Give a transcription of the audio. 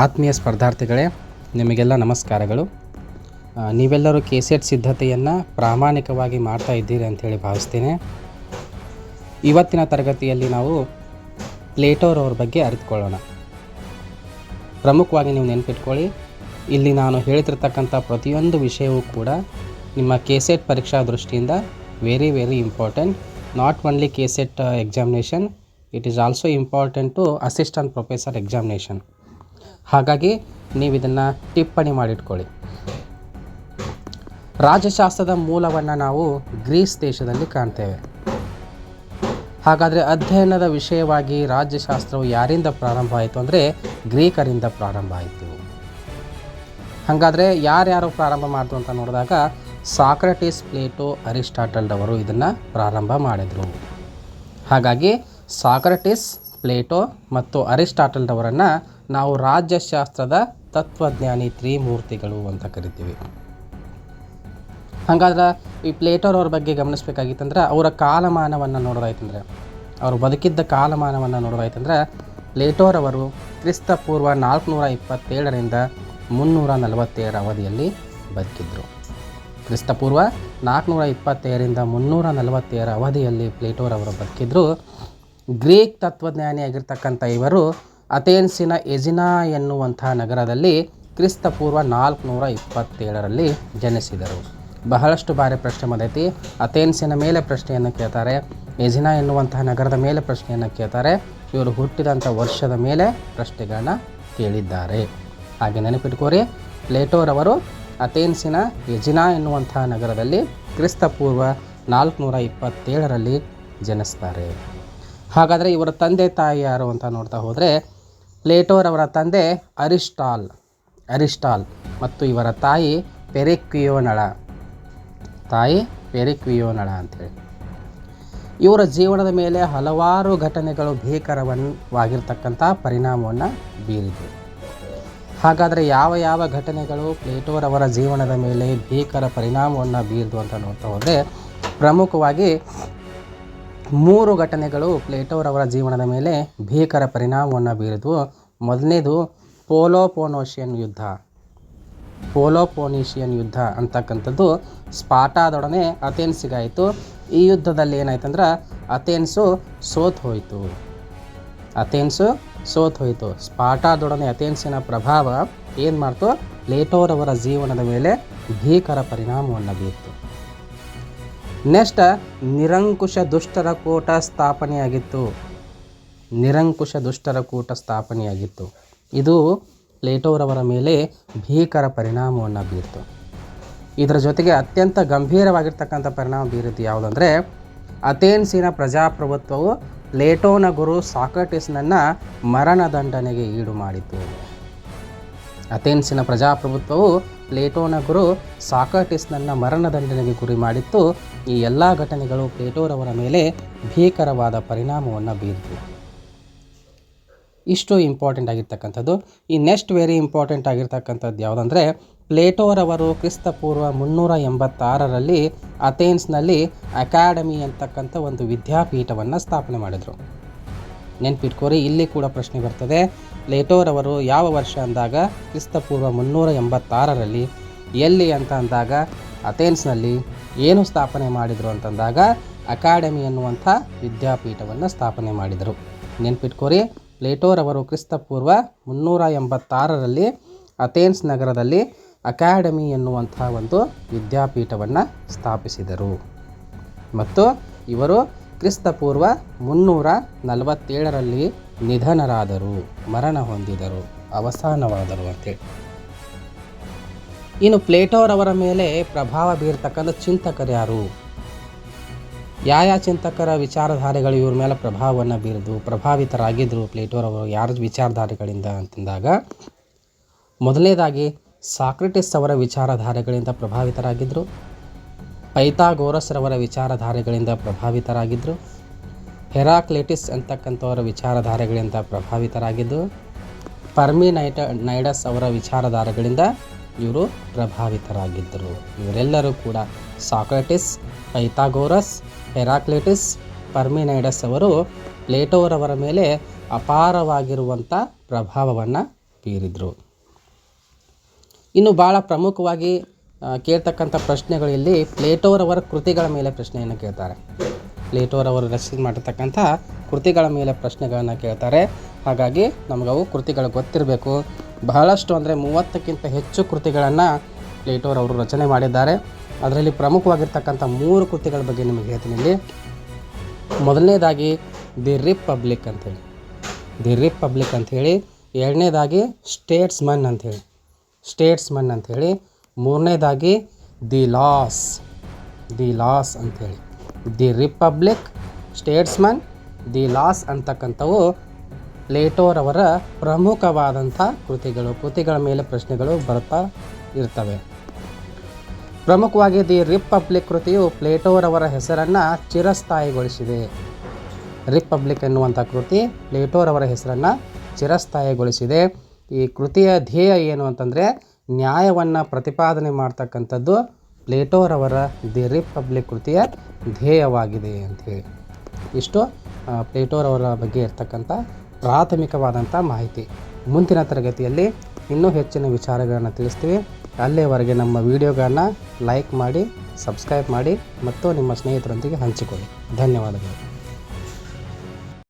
ಆತ್ಮೀಯ ಸ್ಪರ್ಧಾರ್ಥಿಗಳೇ, ನಿಮಗೆಲ್ಲ ನಮಸ್ಕಾರಗಳು. ನೀವೆಲ್ಲರೂ ಕೆ ಸೆಟ್ ಸಿದ್ಧತೆಯನ್ನು ಪ್ರಾಮಾಣಿಕವಾಗಿ ಮಾಡ್ತಾ ಇದ್ದೀರಿ ಅಂಥೇಳಿ ಭಾವಿಸ್ತೇನೆ. ಇವತ್ತಿನ ತರಗತಿಯಲ್ಲಿ ನಾವು ಪ್ಲೇಟೋರವ್ರ ಬಗ್ಗೆ ಅರಿತುಕೊಳ್ಳೋಣ. ಪ್ರಮುಖವಾಗಿ ನೀವು ನೆನಪಿಟ್ಕೊಳ್ಳಿ, ಇಲ್ಲಿ ನಾನು ಹೇಳ್ತಿರ್ತಕ್ಕಂಥ ಪ್ರತಿಯೊಂದು ವಿಷಯವೂ ಕೂಡ ನಿಮ್ಮ ಕೆ ಸೆಟ್ ಪರೀಕ್ಷಾ ದೃಷ್ಟಿಯಿಂದ very very important not only K SET examination it is also important to assistant professor examination ಹಾಗಾಗಿ ನೀವು ಇದನ್ನು ಟಿಪ್ಪಣಿ ಮಾಡಿಟ್ಕೊಳ್ಳಿ. ರಾಜ್ಯಶಾಸ್ತ್ರದ ಮೂಲವನ್ನು ನಾವು ಗ್ರೀಸ್ ದೇಶದಲ್ಲಿ ಕಾಣ್ತೇವೆ. ಹಾಗಾದರೆ ಅಧ್ಯಯನದ ವಿಷಯವಾಗಿ ರಾಜ್ಯಶಾಸ್ತ್ರವು ಯಾರಿಂದ ಪ್ರಾರಂಭ ಆಯಿತು ಅಂದರೆ ಗ್ರೀಕರಿಂದ ಪ್ರಾರಂಭ ಆಯಿತು. ಹಾಗಾದರೆ ಯಾರ್ಯಾರು ಪ್ರಾರಂಭ ಮಾಡಿದ್ರು ಅಂತ ನೋಡಿದಾಗ ಸಾಕ್ರಟಿಸ್, ಪ್ಲೇಟೋ, ಅರಿಸ್ಟಾಟಲ್ರವರು ಇದನ್ನು ಪ್ರಾರಂಭ ಮಾಡಿದರು. ಹಾಗಾಗಿ ಸಾಕ್ರಟಿಸ್, ಪ್ಲೇಟೋ ಮತ್ತು ಅರಿಸ್ಟಾಟಲ್ರವರನ್ನು ನಾವು ರಾಜ್ಯಶಾಸ್ತ್ರದ ತತ್ವಜ್ಞಾನಿ ತ್ರಿಮೂರ್ತಿಗಳು ಅಂತ ಕರಿತೀವಿ. ಹಾಗಾದ್ರೆ ಈ ಪ್ಲೇಟೋರವ್ರ ಬಗ್ಗೆ ಗಮನಿಸಬೇಕಾಗಿತ್ತಂದ್ರೆ ಅವರ ಕಾಲಮಾನವನ್ನು ನೋಡೋದಾಯ್ತಂದ್ರೆ, ಅವರು ಬದುಕಿದ್ದ ಕಾಲಮಾನವನ್ನು ನೋಡೋದಾಯ್ತಂದ್ರೆ ಪ್ಲೇಟೋರವರು ಕ್ರಿಸ್ತ ಪೂರ್ವ ನಾಲ್ಕುನೂರ ಇಪ್ಪತ್ತೇಳರಿಂದ ಮುನ್ನೂರ ನಲವತ್ತೇಳರ ಅವಧಿಯಲ್ಲಿ ಬದುಕಿದ್ರು. ಕ್ರಿಸ್ತಪೂರ್ವ ನಾಲ್ಕುನೂರ ಇಪ್ಪತ್ತೇಳರಿಂದ ಮುನ್ನೂರ ನಲವತ್ತೇಳರ ಅವಧಿಯಲ್ಲಿ ಪ್ಲೇಟೋರವರು ಬದುಕಿದ್ರು. ಗ್ರೀಕ್ ತತ್ವಜ್ಞಾನಿಯಾಗಿರ್ತಕ್ಕಂಥ ಇವರು ಅಥೇನ್ಸಿನ ಎಜಿನಾ ಎನ್ನುವಂತಹ ನಗರದಲ್ಲಿ ಕ್ರಿಸ್ತಪೂರ್ವ ನಾಲ್ಕುನೂರ ಇಪ್ಪತ್ತೇಳರಲ್ಲಿ ಜನಿಸಿದರು. ಬಹಳಷ್ಟು ಬಾರಿ ಪ್ರಶ್ನೆ ಬಂದೈತಿ. ಅಥೆನ್ಸಿನ ಮೇಲೆ ಪ್ರಶ್ನೆಯನ್ನು ಕೇಳ್ತಾರೆ, ಎಜಿನಾ ಎನ್ನುವಂತಹ ನಗರದ ಮೇಲೆ ಪ್ರಶ್ನೆಯನ್ನು ಕೇಳ್ತಾರೆ. ಇವರು ಹುಟ್ಟಿದಂಥ ವರ್ಷದ ಮೇಲೆ ಪ್ರಶ್ನೆಗಳನ್ನ ಕೇಳಿದ್ದಾರೆ. ಹಾಗೆ ನೆನಪಿಟ್ಕೋರಿ, ಪ್ಲೇಟೋರವರು ಅಥೆನ್ಸಿನ ಎಜಿನಾ ಎನ್ನುವಂತಹ ನಗರದಲ್ಲಿ ಕ್ರಿಸ್ತಪೂರ್ವ ನಾಲ್ಕುನೂರ ಇಪ್ಪತ್ತೇಳರಲ್ಲಿ ಜನಿಸ್ತಾರೆ. ಹಾಗಾದರೆ ಇವರ ತಂದೆ ತಾಯಿ ಯಾರು ಅಂತ ನೋಡ್ತಾ ಹೋದರೆ ಪ್ಲೇಟೋರವರ ತಂದೆ ಅರಿಸ್ಟಾಲ್ ಅರಿಸ್ಟಾಲ್ ಮತ್ತು ಇವರ ತಾಯಿ ಪೆರಿಕ್ವಿಯೋನಳ. ತಾಯಿ ಪೆರಿಕ್ವಿಯೋನಳ ಅಂತೇಳಿ. ಇವರ ಜೀವನದ ಮೇಲೆ ಹಲವಾರು ಘಟನೆಗಳು ಭೀಕರವನ್ನಾಗಿರ್ತಕ್ಕಂಥ ಪರಿಣಾಮವನ್ನು ಬೀರಿದೆ. ಹಾಗಾದರೆ ಯಾವ ಯಾವ ಘಟನೆಗಳು ಪ್ಲೇಟೋರವರ ಜೀವನದ ಮೇಲೆ ಭೀಕರ ಪರಿಣಾಮವನ್ನು ಬೀರಿದು ಅಂತ ನೋಡ್ತಾ ಹೋದರೆ ಪ್ರಮುಖವಾಗಿ ಮೂರು ಘಟನೆಗಳು ಪ್ಲೇಟೋರವರ ಜೀವನದ ಮೇಲೆ ಭೀಕರ ಪರಿಣಾಮವನ್ನು ಬೀರಿದ್ವು. ಮೊದಲನೇದು ಪೋಲೋಪೋನೋಷಿಯನ್ ಯುದ್ಧ. ಪೋಲೋಪೋನೀಷಿಯನ್ ಯುದ್ಧ ಅಂತಕ್ಕಂಥದ್ದು ಸ್ಪಾಟಾದೊಡನೆ ಅಥೇನ್ಸಿಗಾಯಿತು. ಈ ಯುದ್ಧದಲ್ಲಿ ಏನಾಯ್ತಂದ್ರೆ ಅಥೆನ್ಸು ಸೋತ್ ಹೋಯಿತು. ಅಥೆನ್ಸು ಸೋತ್ ಹೋಯಿತು. ಸ್ಪಾಟಾದೊಡನೆ ಅಥೆನ್ಸಿನ ಪ್ರಭಾವ ಏನು ಮಾಡ್ತು? ಪ್ಲೇಟೋರವರ ಜೀವನದ ಮೇಲೆ ಭೀಕರ ಪರಿಣಾಮವನ್ನು ಬೀರಿತು. ನೆಕ್ಸ್ಟ್ ನಿರಂಕುಶ ದುಷ್ಟರ ಕೂಟ ಸ್ಥಾಪನೆಯಾಗಿತ್ತು. ನಿರಂಕುಶ ದುಷ್ಟರ ಕೂಟ ಸ್ಥಾಪನೆಯಾಗಿತ್ತು. ಇದು ಪ್ಲೇಟೋರವರ ಮೇಲೆ ಭೀಕರ ಪರಿಣಾಮವನ್ನು ಬೀರಿತು. ಇದರ ಜೊತೆಗೆ ಅತ್ಯಂತ ಗಂಭೀರವಾಗಿರ್ತಕ್ಕಂಥ ಪರಿಣಾಮ ಬೀರಿತು ಯಾವುದಂದರೆ, ಅಥೇನ್ಸಿನ ಪ್ರಜಾಪ್ರಭುತ್ವವು ಪ್ಲೇಟೋನ ಗುರು ಸಾಕಟಿಸ್ನನ್ನು ಮರಣದಂಡನೆಗೆ ಈಡು ಮಾಡಿತು ಅಥೇನ್ಸಿನ ಪ್ರಜಾಪ್ರಭುತ್ವವು ಪ್ಲೇಟೋನ ಗುರು ಸಾಕ್ರಟಿಸ್ನನ್ನು ಮರಣದಂಡನೆಗೆ ಗುರಿ ಮಾಡಿತ್ತು. ಈ ಎಲ್ಲ ಘಟನೆಗಳು ಪ್ಲೇಟೋರವರ ಮೇಲೆ ಭೀಕರವಾದ ಪರಿಣಾಮವನ್ನು ಬೀರಿತು ಇಷ್ಟು ಇಂಪಾರ್ಟೆಂಟ್ ಆಗಿರ್ತಕ್ಕಂಥದ್ದು. ಈ ನೆಕ್ಸ್ಟ್ ವೆರಿ ಇಂಪಾರ್ಟೆಂಟ್ ಆಗಿರ್ತಕ್ಕಂಥದ್ದು ಯಾವುದಂದರೆ, ಪ್ಲೇಟೋರವರು ಕ್ರಿಸ್ತಪೂರ್ವ ಮುನ್ನೂರ ಎಂಬತ್ತಾರರಲ್ಲಿ ಅಥೇನ್ಸ್ನಲ್ಲಿ ಅಕಾಡೆಮಿ ಅಂತಕ್ಕಂಥ ಒಂದು ವಿದ್ಯಾಪೀಠವನ್ನು ಸ್ಥಾಪನೆ ಮಾಡಿದರು. ನೆನ್ಪಿಟ್ಕೋರಿ, ಇಲ್ಲಿ ಕೂಡ ಪ್ರಶ್ನೆ ಬರ್ತದೆ. ಪ್ಲೇಟೋರವರು ಯಾವ ವರ್ಷ ಅಂದಾಗ ಕ್ರಿಸ್ತಪೂರ್ವ ಮುನ್ನೂರ ಎಂಬತ್ತಾರರಲ್ಲಿ ಎಲ್ಲಿ ಅಂತ ಅಂದಾಗ ಅಥೆನ್ಸ್ನಲ್ಲಿ ಏನು ಸ್ಥಾಪನೆ ಮಾಡಿದರು ಅಂತಂದಾಗ ಅಕಾಡೆಮಿ ಎನ್ನುವಂಥ ವಿದ್ಯಾಪೀಠವನ್ನು ಸ್ಥಾಪನೆ ಮಾಡಿದರು. ನೆನ್ಪಿಟ್ಕೋರಿ, ಲೇಟೋರವರು ಕ್ರಿಸ್ತಪೂರ್ವ ಮುನ್ನೂರ ಎಂಬತ್ತಾರರಲ್ಲಿ ಅಥೆನ್ಸ್ ನಗರದಲ್ಲಿ ಅಕಾಡೆಮಿ ಎನ್ನುವಂಥ ಒಂದು ವಿದ್ಯಾಪೀಠವನ್ನು ಸ್ಥಾಪಿಸಿದರು. ಮತ್ತು ಇವರು ಕ್ರಿಸ್ತಪೂರ್ವ ಮುನ್ನೂರ ನಲವತ್ತೇಳರಲ್ಲಿ ನಿಧನರಾದರು, ಮರಣ ಹೊಂದಿದರು, ಅವಸಾನವಾದರು ಅಂತೇಳಿ ಇನ್ನು ಪ್ಲೇಟೋರವರ ಮೇಲೆ ಪ್ರಭಾವ ಬೀರ್ತಕ್ಕಂಥ ಚಿಂತಕರು ಯಾರು? ಯಾವ ಚಿಂತಕರ ವಿಚಾರಧಾರೆಗಳು ಇವ್ರ ಮೇಲೆ ಪ್ರಭಾವವನ್ನು ಬೀರಿದು ಪ್ರಭಾವಿತರಾಗಿದ್ದರು ಪ್ಲೇಟೋರವರು ಯಾರ ವಿಚಾರಧಾರೆಗಳಿಂದ ಅಂತಂದಾಗ, ಮೊದಲನೇದಾಗಿ ಸಾಕ್ರೆಟಿಸ್ ಅವರ ವಿಚಾರಧಾರೆಗಳಿಂದ ಪ್ರಭಾವಿತರಾಗಿದ್ದರು ಪೈತಾಗೋರಸ್ರವರ ವಿಚಾರಧಾರೆಗಳಿಂದ ಪ್ರಭಾವಿತರಾಗಿದ್ದರು ಹೆರಾಕ್ಲೆಟಿಸ್ ಅಂತಕ್ಕಂಥವರ ವಿಚಾರಧಾರೆಗಳಿಂದ ಪ್ರಭಾವಿತರಾಗಿದ್ದು ಪರ್ಮಿನೈಟ ನೈಡಸ್ ಅವರ ವಿಚಾರಧಾರೆಗಳಿಂದ ಇವರು ಪ್ರಭಾವಿತರಾಗಿದ್ದರು. ಇವರೆಲ್ಲರೂ ಕೂಡ ಸಾಕ್ರೆಟಿಸ್, ಪೈಥಾಗೋರಸ್, ಹೆರಾಕ್ಲೆಟಿಸ್, ಪರ್ಮಿನೈಡಸ್ ಅವರು ಪ್ಲೇಟೋರವರ ಮೇಲೆ ಅಪಾರವಾಗಿರುವಂಥ ಪ್ರಭಾವವನ್ನು ಬೀರಿದರು. ಇನ್ನು ಭಾಳ ಪ್ರಮುಖವಾಗಿ ಕೇಳ್ತಕ್ಕಂಥ ಪ್ರಶ್ನೆಗಳಲ್ಲಿ ಪ್ಲೇಟೋರವರ ಕೃತಿಗಳ ಮೇಲೆ ಪ್ರಶ್ನೆಯನ್ನು ಕೇಳ್ತಾರೆ. ಪ್ಲೇಟೋರವರು ರಚಿಸಿ ಮಾಡಿರ್ತಕ್ಕಂಥ ಕೃತಿಗಳ ಮೇಲೆ ಪ್ರಶ್ನೆಗಳನ್ನು ಕೇಳ್ತಾರೆ. ಹಾಗಾಗಿ ನಮಗವು ಕೃತಿಗಳು ಗೊತ್ತಿರಬೇಕು. ಬಹಳಷ್ಟು ಅಂದರೆ ಮೂವತ್ತಕ್ಕಿಂತ ಹೆಚ್ಚು ಕೃತಿಗಳನ್ನು ಪ್ಲೇಟೋರವರು ರಚನೆ ಮಾಡಿದ್ದಾರೆ. ಅದರಲ್ಲಿ ಪ್ರಮುಖವಾಗಿರ್ತಕ್ಕಂಥ ಮೂರು ಕೃತಿಗಳ ಬಗ್ಗೆ ನಿಮಗೆ ಹೇಳ್ತೀನಿ ಇಲ್ಲಿ. ಮೊದಲನೇದಾಗಿ ದಿ ರಿಪಬ್ಲಿಕ್ ಅಂಥೇಳಿ ದಿ ರಿಪಬ್ಲಿಕ್ ಅಂಥೇಳಿ ಎರಡನೇದಾಗಿ ಸ್ಟೇಟ್ಸ್ಮನ್ ಅಂಥೇಳಿ ಸ್ಟೇಟ್ಸ್ಮನ್ ಅಂಥೇಳಿ ಮೂರನೇದಾಗಿ ದಿ ಲಾಸ್. ದಿ ಲಾಸ್ ಅಂಥೇಳಿ the Republic Statesman, the Laws ಅಂತಕ್ಕಂಥವು ಪ್ಲೇಟೋರವರ ಪ್ರಮುಖವಾದಂಥ ಕೃತಿಗಳು. ಕೃತಿಗಳ ಮೇಲೆ ಪ್ರಶ್ನೆಗಳು ಬರ್ತಾ ಇರ್ತವೆ. ಪ್ರಮುಖವಾಗಿ ದಿ ರಿಪಬ್ಲಿಕ್ ಕೃತಿಯು ಪ್ಲೇಟೋರವರ ಹೆಸರನ್ನು ಚಿರಸ್ಥಾಯಿಗೊಳಿಸಿದೆ. ರಿಪಬ್ಲಿಕ್ ಎನ್ನುವಂಥ ಕೃತಿ ಪ್ಲೇಟೋರವರ ಹೆಸರನ್ನು ಚಿರಸ್ಥಾಯಿಗೊಳಿಸಿದೆ. ಈ ಕೃತಿಯ ಧ್ಯೇಯ ಏನು ಅಂತಂದರೆ ನ್ಯಾಯವನ್ನು ಪ್ರತಿಪಾದನೆ ಮಾಡ್ತಕ್ಕಂಥದ್ದು ಪ್ಲೇಟೋರವರ ದಿ ರಿಪಬ್ಲಿಕ್ ಕೃತಿಯ ಧ್ಯೇಯವಾಗಿದೆ ಅಂಥೇಳಿ ಇಷ್ಟು ಪ್ಲೇಟೋ ಪ್ಲೇಟೋರವರ ಬಗ್ಗೆ ಇರ್ತಕ್ಕಂಥ ಪ್ರಾಥಮಿಕವಾದಂಥ ಮಾಹಿತಿ. ಮುಂದಿನ ತರಗತಿಯಲ್ಲಿ ಇನ್ನೂ ಹೆಚ್ಚಿನ ವಿಚಾರಗಳನ್ನು ತಿಳಿಸ್ತೀವಿ. ಅಲ್ಲಿಯವರೆಗೆ ನಮ್ಮ ವಿಡಿಯೋಗಳನ್ನು ಲೈಕ್ ಮಾಡಿ, ಸಬ್ಸ್ಕ್ರೈಬ್ ಮಾಡಿ ಮತ್ತು ನಿಮ್ಮ ಸ್ನೇಹಿತರೊಂದಿಗೆ ಹಂಚಿಕೊಳ್ಳಿ. ಧನ್ಯವಾದಗಳು.